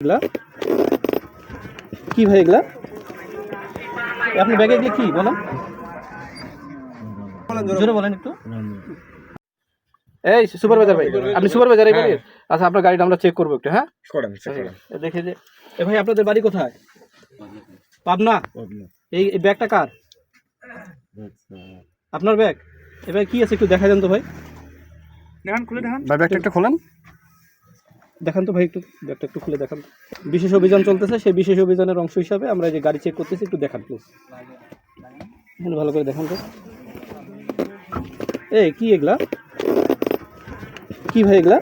এগুলা? কি ভাই এগুলা? আপনি ব্যাগে এগুলো কি বলেন? জোরে বলেন একটু। এই সুপারভাইজার ভাই আপনি সুপারভাইজার এই বাড়ির? আচ্ছা আপনার গাড়িটা আমরা চেক করব একটু হ্যাঁ? করেন চেক করেন। দেখে যে এ ভাই আপনাদের বাড়ি কোথায়? পাবনা? এই এই ব্যাগটা কার? আপনার ব্যাগ? এ ভাই কি আছে একটু দেখা যান তো ভাই। দেখান খুলে দেখান। ভাই ব্যাগটা একটু খোলেন। দেখান তো ভাই একটু ব্যাগটা একটু খুলে দেখান। বিশেষ অভিযান চলতেছে সেই বিশেষ অভিযানের অংশ হিসাবে আমরা এই যে গাড়ি চেক করতেছি একটু দেখান প্লিজ ভালো করে দেখান তো। এই কি এগুলা? কি ভাই এগুলা?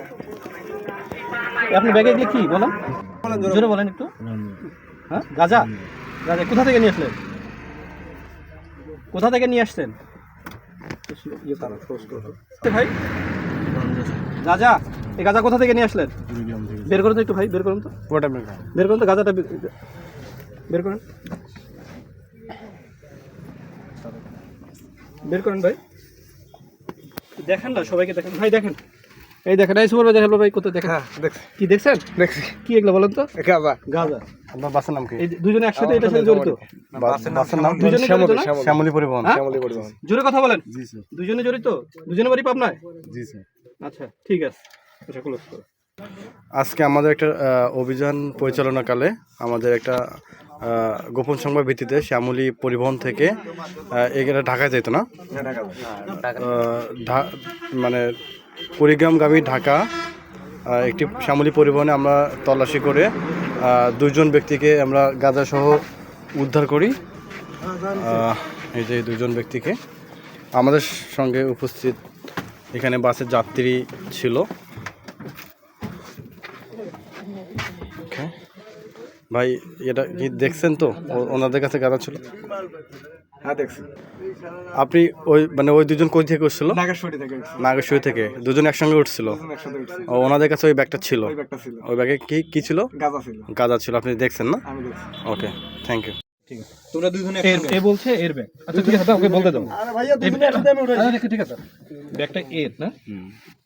এ আপনার ব্যাগে এগুলো কি বলেন। জোরে বলেন একটু। হ্যাঁ? গাজা? গাজা কোথা থেকে নিয়ে আসলেন? কোথা থেকে নিয়ে আসছেন? ইয়ে। এ ভাই গাজা? এই গাজা কোথা থেকে নিয়ে আসলেন? বের করুন তো একটু ভাই বের করুন তো। পুরোটা ব্যাগ বের করুন তো গাজাটা বের করেন। বের করেন ভাই। দেখেন না সবাইকে দেখেন। ভাই দেখেন। এই দেখেন এই সুপারভাইজার হ্যালো ভাই কোথায় দেখেন? হ্যাঁ দেখছি। কি দেখছেন? দেখছি। কি এগুলো বলেন তো? গাজা গাজা। আপনার বাসের নাম কি? এই দুজনে একসাথে এটার সাথে জড়িত? বাসের নাম দুজনে শ্যামলী পরিবহন হ্যাঁ? শ্যামলী পরিবহন। জোরে কথা বলেন। জি স্যার। দুজনে জড়িত? দুজনে বাড়ি পাবনায়? জি স্যার। আচ্ছা ঠিক আছে। আচ্ছা আজকে আমাদের একটা অভিযান পরিচালনাকালে আমাদের একটা গোপন সংবাদ ভিত্তিতে শ্যামলী পরিবহন থেকে এখানে ঢাকায় যেত না? মানে কুড়িগ্রামগামী ঢাকা একটি শ্যামলী পরিবহনে আমরা তল্লাশি করে আহ, দুইজন ব্যক্তিকে আমরা গাঁজাসহ উদ্ধার করি। এই যে দুজন ব্যক্তিকে। আমাদের সঙ্গে উপস্থিত এখানে বাসের যাত্রী ছিল। ভাই এটা কি দেখছেন তো? ওনাদের কাছে গাঁদা ছিল। হ্যাঁ দেখছি। আপনি ওই মানে ওই দুজন কই থেকে উঠছিল? নাগেশ্বরী থেকে দুজন একসঙ্গে উঠছিল? ওনাদের কাছে ওই ব্যাগটা ছিল? ওই ব্যাগে কি কি ছিল? গাঁজা ছিল। গাঁদা ছিল। আপনি দেখছেন না? Okay thank you. তোমরা দুজনে এর এ বলছে এর ব্যাগ। আচ্ছা ঠিক আছে ওকে বলতে দাও। আরে ভাইয়া দুজনে একসাথে আমি উঠাই আচ্ছা, ঠিক আছে। ব্যাগটা এর না?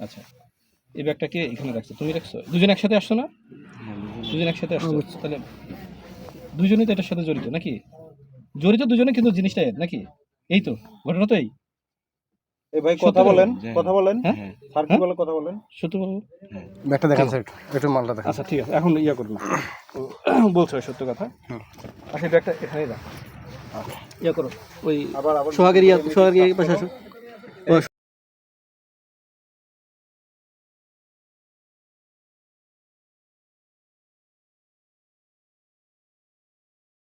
আচ্ছা। এই ব্যাগটা কে এখানে রাখছো? তুমি রাখছো? দুজন একসাথে আসছো না? দুজন একসাথে আসছো। তাহলে দুজনেই তো এটার সাথে জড়িত নাকি? জড়িত দুজনে কিন্তু জিনিসটা এর নাকি? এই তো ঘটনা তো এই। এই ভাই কথা বলেন কথা বলেন। হ্যাঁ? স্যার কি বলে কথা বলেন? সত্য বলব ব্যাগটা দেখান স্যার একটু মালটা দেখান। আচ্ছা ঠিক আছে এখন ইয়া করব বলছো সত্য কথা? আচ্ছা ব্যাগটা এখানেই রাখ ইয়া করো ওই সোহাগের ইয়া সোহাগের ইয়ে পাশে আসো